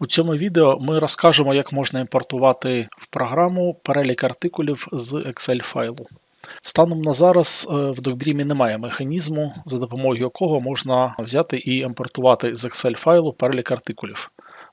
У цьому відео ми розкажемо, як можна імпортувати в програму перелік артикулів з Excel файлу. Станом на зараз е, в DocDream немає механізму, за допомогою якого можна взяти і імпортувати з Excel файлу перелік артикулів.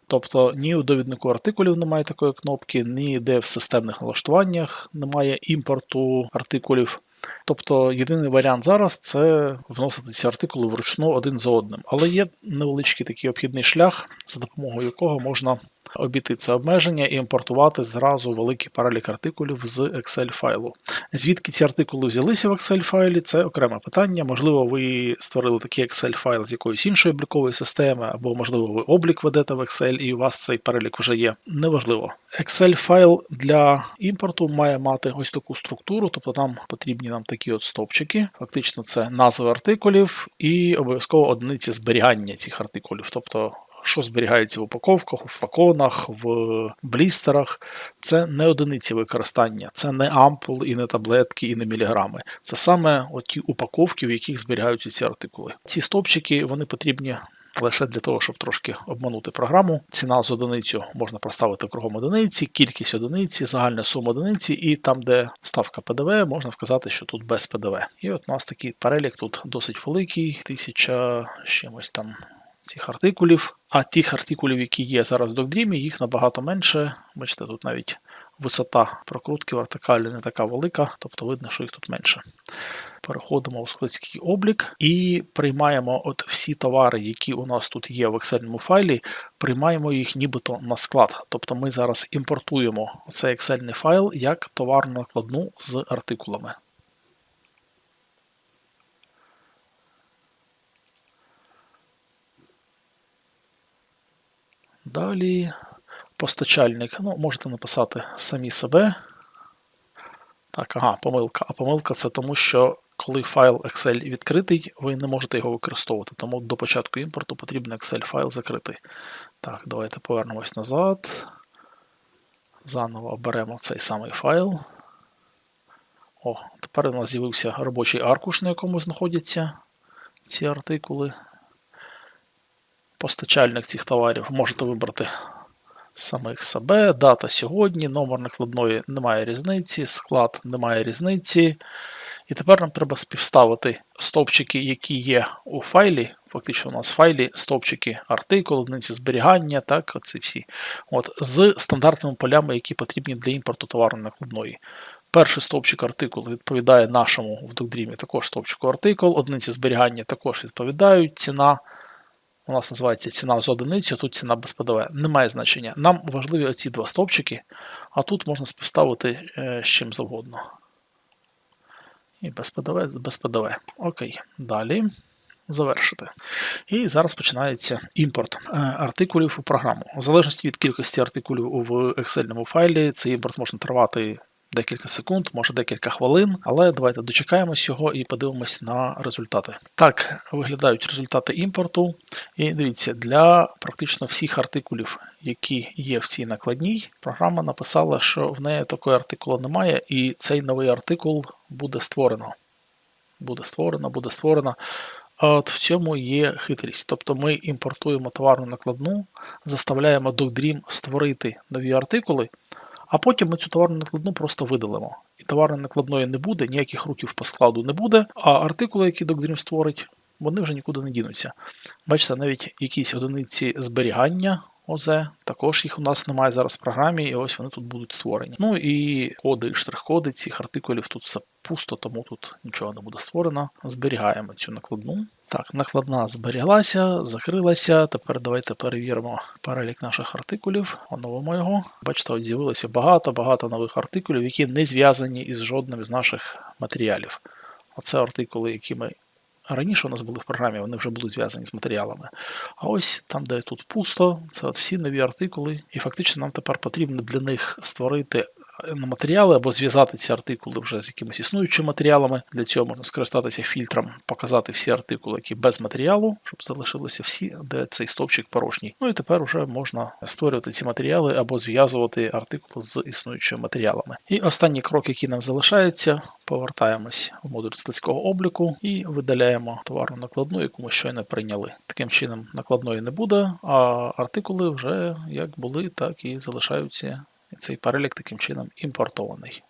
Тобто ні у довіднику артикулів немає такої кнопки, ні де в системних налаштуваннях немає імпорту артикулів. Тобто єдиний варіант зараз це вносити ці артикули вручну один за одним. Але є невеличкий такий обхідний шлях, за допомогою якого можна обійти це обмеження і імпортувати зразу великий перелік артикулів з Excel файлу. Звідки ці артикули взялися в Excel файлі, це окреме питання. Можливо, ви створили такий Excel файл з якоїсь іншої облікової системи, або, можливо, ви облік ведете в Excel і у вас цей перелік вже є. Неважливо. Excel файл для імпорту має мати ось таку структуру, тобто там потрібні нам такі от стовпчики. Фактично, це назви артикулів і обов'язково одиниці зберігання цих артикулів. тобто що зберігається в упаковках, у флаконах, в блістерах. Це не одиниці використання, це не ампули, і не таблетки, і не міліграми. Це саме ті упаковки, в яких зберігаються ці артикули. Ці стовпчики вони потрібні. Лише для того, щоб трошки обманути програму. Ціна з одиницю можна проставити кругом одиниці, кількість одиниці, загальна сума одиниці, і там, де ставка ПДВ, можна вказати, що тут без ПДВ. І от у нас такий перелік тут досить великий, тисяча чимось там цих артикулів. А тих артикулів, які є зараз в DocDream, їх набагато менше. Бачите, тут навіть висота прокрутки вертикалі не така велика, тобто видно, що їх тут менше. Переходимо у складський облік і приймаємо от всі товари, які у нас тут є в Excel файлі, приймаємо їх нібито на склад. Тобто ми зараз імпортуємо цей Excel файл як товарну накладну з артикулами. Далі постачальник. Ну, можете написати самі себе. Так, ага, помилка. А помилка це тому, що коли файл Excel відкритий, ви не можете його використовувати. Тому до початку імпорту потрібно Excel файл закрити. Так, давайте повернемось назад. Заново оберемо цей самий файл. О, тепер у нас з'явився робочий аркуш, на якому знаходяться ці артикули постачальник цих товарів. Можете вибрати самих себе, дата сьогодні, номер накладної немає різниці, склад немає різниці. І тепер нам треба співставити стовпчики, які є у файлі. Фактично, у нас в файлі стовпчики артикул, одиниці зберігання, так, оці всі. От, з стандартними полями, які потрібні для імпорту товарної накладної. Перший стовпчик артикул відповідає нашому в DocDream також стовпчику артикул, одиниці зберігання також відповідають, ціна у нас називається ціна з одиницю, тут ціна без ПДВ. Немає значення. Нам важливі оці два стовпчики, а тут можна співставити е, з чим завгодно. І без ПДВ, без ПДВ. Окей. Далі. Завершити. І зараз починається імпорт е, артикулів у програму. В залежності від кількості артикулів в Excel файлі, цей імпорт може тривати декілька секунд, може декілька хвилин, але давайте дочекаємось його і подивимось на результати. Так виглядають результати імпорту. І дивіться, для практично всіх артикулів, які є в цій накладній, програма написала, що в неї такої артикула немає, і цей новий артикул буде створено. Буде створено, буде створено. От в цьому є хитрість. Тобто ми імпортуємо товарну накладну, заставляємо DocDream створити нові артикули, а потім ми цю товарну накладну просто видалимо. І товарної накладної не буде, ніяких рухів по складу не буде, а артикули, які DocDream створить, вони вже нікуди не дінуться. Бачите, навіть якісь одиниці зберігання ОЗ, також їх у нас немає зараз в програмі, і ось вони тут будуть створені. Ну і коди, штрих-коди цих артикулів тут все пусто, тому тут нічого не буде створено. Зберігаємо цю накладну. Так, накладна зберіглася, закрилася. Тепер давайте перевіримо перелік наших артикулів, оновимо його. Бачите, от з'явилося багато-багато нових артикулів, які не зв'язані із жодним з наших матеріалів. Оце артикули, які ми раніше у нас були в програмі, вони вже були зв'язані з матеріалами. А ось там, де тут пусто, це от всі нові артикули, і фактично нам тепер потрібно для них створити на матеріали або зв'язати ці артикули вже з якимись існуючими матеріалами. Для цього можна скористатися фільтром, показати всі артикули, які без матеріалу, щоб залишилися всі, де цей стовпчик порожній. Ну і тепер вже можна створювати ці матеріали або зв'язувати артикули з існуючими матеріалами. І останній крок, який нам залишається, повертаємось в модуль складського обліку і видаляємо товарну накладну, яку ми щойно прийняли. Таким чином, накладної не буде, а артикули вже як були, так і залишаються. Цей перелік таким чином імпортований.